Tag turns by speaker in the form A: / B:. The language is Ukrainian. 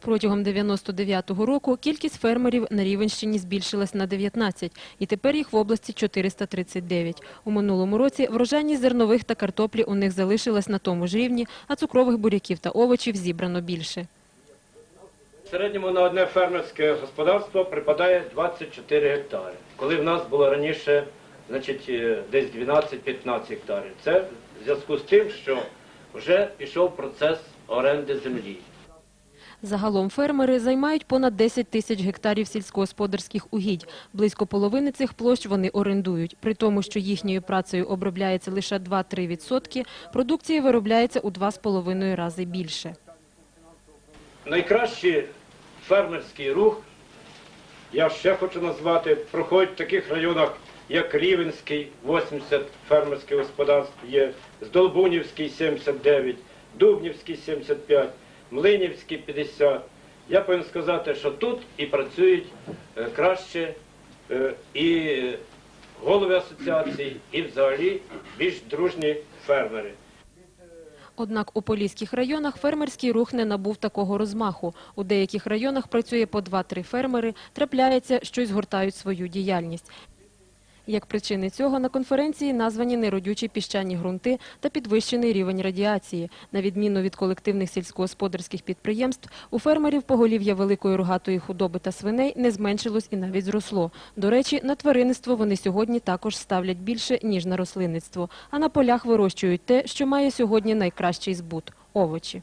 A: Протягом 99-го року кількість фермерів на Рівенщині збільшилась на 19, і тепер їх в області 439. У минулому році врожайність зернових та картоплі у них залишилась на тому ж рівні, а цукрових буряків та овочів зібрано більше.
B: В середньому на одне фермерське господарство припадає 24 гектари. Коли в нас було раніше значить, е, десь 12-15 гектарів. Це в зв'язку з тим, що вже пішов процес оренди землі.
A: Загалом фермери займають понад 10 тисяч гектарів сільськогосподарських угідь. Близько половини цих площ вони орендують. При тому, що їхньою працею обробляється лише 2-3 відсотки, продукції виробляється у 2,5 рази більше.
B: Найкращий фермерський рух, я ще хочу назвати, проходить в таких районах, як Рівенський, 80 фермерських господарств є, Здолбунівський 79, Дубнівський 75, Млинівський 50. Я повинен сказати, що тут і працюють е, краще е, і голови асоціацій, і взагалі більш дружні фермери.
A: Однак у поліських районах фермерський рух не набув такого розмаху. У деяких районах працює по 2-3 фермери, трапляється, що й згортають свою діяльність. Як причини цього на конференції названі неродючі піщані ґрунти та підвищений рівень радіації. На відміну від колективних сільськогосподарських підприємств, у фермерів поголів'я великої рогатої худоби та свиней не зменшилось і навіть зросло. До речі, на тваринництво вони сьогодні також ставлять більше, ніж на рослинництво. А на полях вирощують те, що має сьогодні найкращий збут – овочі.